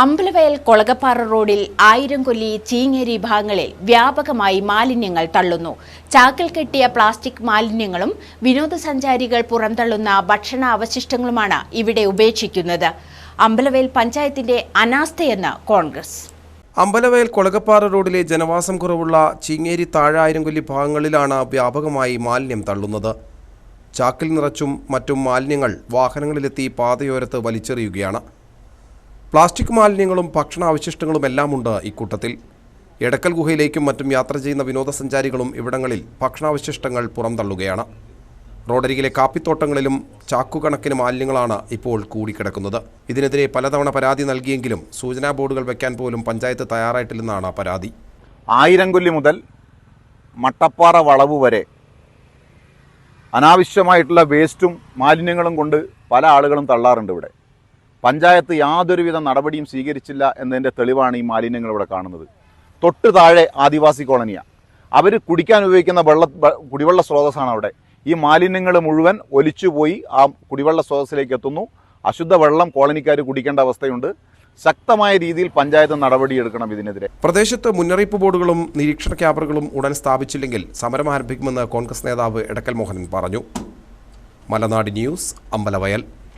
അമ്പലവയൽ കൊളകപ്പാറ റോഡിൽ ആയിരം കൊല്ലി ചീങ്ങേരി ഭാഗങ്ങളിൽ വ്യാപകമായി മാലിന്യങ്ങൾ തള്ളുന്നു. ചാക്കിൽ കെട്ടിയ പ്ലാസ്റ്റിക് മാലിന്യങ്ങളും വിനോദസഞ്ചാരികൾ പുറംതള്ളുന്ന ഭക്ഷണ അവശിഷ്ടങ്ങളുമാണ് ഇവിടെ ഉപേക്ഷിക്കുന്നത്. അമ്പലവയൽ പഞ്ചായത്തിന്റെ അനാസ്ഥയെന്ന് കോൺഗ്രസ്. അമ്പലവയൽ കൊളകപ്പാറ റോഡിലെ ജനവാസം കുറവുള്ള ചീങ്ങേരി താഴായിരംകൊല്ലി ഭാഗങ്ങളിലാണ് വ്യാപകമായി മാലിന്യം തള്ളുന്നത്. ചാക്കിൽ നിറച്ചും മറ്റും മാലിന്യങ്ങൾ വാഹനങ്ങളിലെത്തി പാതയോരത്ത് വലിച്ചെറിയുകയാണ്. പ്ലാസ്റ്റിക് മാലിന്യങ്ങളും ഭക്ഷണാവശിഷ്ടങ്ങളും എല്ലാമുണ്ട് ഇക്കൂട്ടത്തിൽ. എടക്കൽ ഗുഹയിലേക്കും മറ്റും യാത്ര ചെയ്യുന്ന വിനോദസഞ്ചാരികളും ഇവിടങ്ങളിൽ ഭക്ഷണാവശിഷ്ടങ്ങൾ പുറംതള്ളുകയാണ്. റോഡരികിലെ കാപ്പിത്തോട്ടങ്ങളിലും ചാക്കുകണക്കിന് മാലിന്യങ്ങളാണ് ഇപ്പോൾ കൂടിക്കിടക്കുന്നത്. ഇതിനെതിരെ പലതവണ പരാതി നൽകിയെങ്കിലും സൂചനാ ബോർഡുകൾ വെക്കാൻ പോലും പഞ്ചായത്ത് തയ്യാറായിട്ടില്ലെന്നാണ് പരാതി. ആയിരംകൊല്ലി മുതൽ മട്ടപ്പാറ വളവ് വരെ അനാവശ്യമായിട്ടുള്ള വേസ്റ്റും മാലിന്യങ്ങളും കൊണ്ട് പല ആളുകളും തള്ളാറുണ്ട് ഇവിടെ. പഞ്ചായത്ത് യാതൊരുവിധ നടപടിയും സ്വീകരിച്ചില്ല എന്നതിന്റെ തെളിവാണ് ഈ മാലിന്യങ്ങൾ ഇവിടെ കാണുന്നത്. തൊട്ട് താഴെ ആദിവാസി കോളനിയാണ് അവർ കുടിക്കാൻ ഉപയോഗിക്കുന്ന വെള്ള കുടിവെള്ള സ്രോതസ്സാണ് അവിടെ. ഈ മാലിന്യങ്ങൾ മുഴുവൻ ഒലിച്ചുപോയി ആ കുടിവെള്ള സ്രോതസ്സിലേക്ക് എത്തുന്നു. അശുദ്ധ വെള്ളം കോളനിക്കാർ കുടിക്കേണ്ട അവസ്ഥയുണ്ട്. ശക്തമായ രീതിയിൽ പഞ്ചായത്ത് നടപടിയെടുക്കണം ഇതിനെതിരെ. പ്രദേശത്ത് മുന്നറിയിപ്പ് ബോർഡുകളും നിരീക്ഷണ ക്യാമറകളും ഉടൻ സ്ഥാപിച്ചില്ലെങ്കിൽ സമരം ആരംഭിക്കുമെന്ന് കോൺഗ്രസ് നേതാവ് എടക്കൽ മോഹനൻ പറഞ്ഞു. മലനാട് ന്യൂസ് അമ്പലവയൽ.